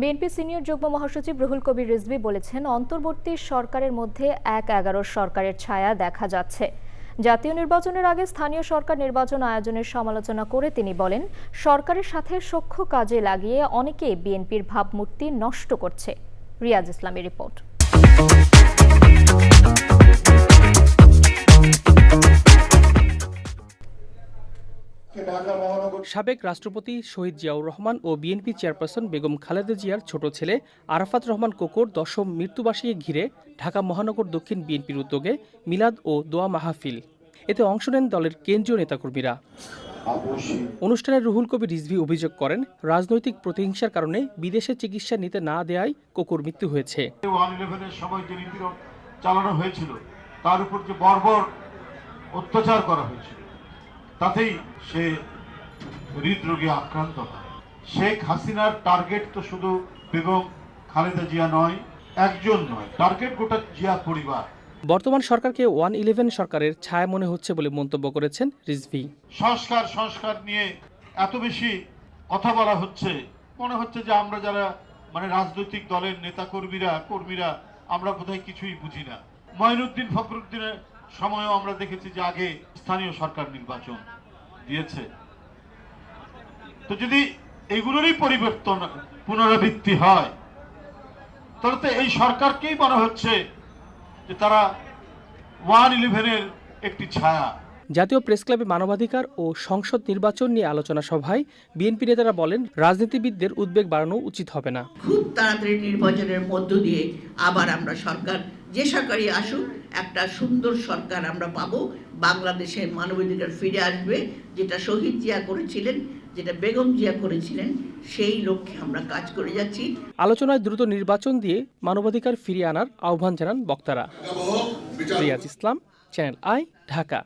BNP senior যুগ্ম মহাসচিব রুহুল কবির রিজভী বলেছেন, অন্তর্বর্তী সরকারের মধ্যে এক এগারো সরকারের ছায়া দেখা যাচ্ছে। জাতীয় নির্বাচনের আগে স্থানীয় সরকার নির্বাচন আয়োজনের সমালোচনা করে তিনি বলেন, সরকারের সাথে সখ্য কাজে লাগিয়ে অনেকে বিএনপির ভাবমূর্তি নষ্ট করছে। রিয়াজ ইসলামের রিপোর্ট। সাবেক রাষ্ট্রপতি শহীদ জিয়াউর রহমান ও বিএনপি চেয়ারপারসন বেগম খালেদা জিয়ার ছোট ছেলে আরাফাত রহমান কোকর দশম মৃত্যুবার্ষিকী ঘিরে ঢাকা মহানগর দক্ষিণ বিএনপির উদ্যোগে মিলাদ ও দোয়া মাহফিল। এতে অংশ নেন দলের কেন্দ্রীয় নেতাকর্মীরা। অনুষ্ঠানে রুহুল কবির রিজভি অভিযোগ করেন রাজনৈতিক প্রতিহিংসার কারণে বিদেশে চিকিৎসা নিতে না দেয়ায় কোকর মৃত্যু হয়েছে। সময় যে নিপীড়ন চালানো হয়েছিল তার উপর যে বর্বর অত্যাচার করা হয়েছিল তাতেই সে হৃদরোগে আক্রান্ত হয়। শেখ হাসিনার টার্গেট তো শুধু বেগম খালেদা জিয়া নয় একজন নয় টার্গেট গোটা জিয়া পরিবার। বর্তমান সরকারকে ওয়ান ইলেভেন সরকারের ছায়া মনে হচ্ছে বলে মন্তব্য করেছেন রিজভি। সংস্কার সংস্কার নিয়ে এত বেশি কথা বলা হচ্ছে মনে হচ্ছে যে আমরা যারা মানে রাজনৈতিক দলের নেতা কর্মীরা কর্মীরা আমরা বোধহয় কিছুই বুঝি না। মঈনুদ্দিন ফখরুদ্দিনের সময়ও আমরা দেখেছি যে আগে স্থানীয় সরকার নির্বাচন দিয়েছে। তো যদি এগুলোরই পরিবর্তন পুনরাবৃত্তি হয় তাহলে তো এই সরকারকেই মনে হচ্ছে যে তারা ওয়ান ইলেভেনের একটি ছায়া। জাতীয় প্রেস ক্লাবে মানবাধিকার ও সংসদ নির্বাচন নিয়ে আলোচনা সভায় বিএনপি নেতারা বলেন রাজনীতিবিদদের উদ্বেগ বাড়ানো উচিত হবে না। খুব তাড়াতাড়ি নির্বাচনের মধ্য দিয়ে আবার আমরা সরকার যে সরকারই আসুক একটা সুন্দর সরকার আমরা পাব। বাংলাদেশে মানবাধিকার ফিরে আসবে। যেটা শহীদ জিয়া করেছিলেন যেটা বেগম জিয়া করেছিলেন সেই লক্ষ্যে আমরা কাজ করে যাচ্ছি। আলোচনায় দ্রুত নির্বাচন দিয়ে মানবাধিকার ফিরিয়ে আনার আহ্বান জানান বক্তারা। Riaz Islam Channel i Dhaka.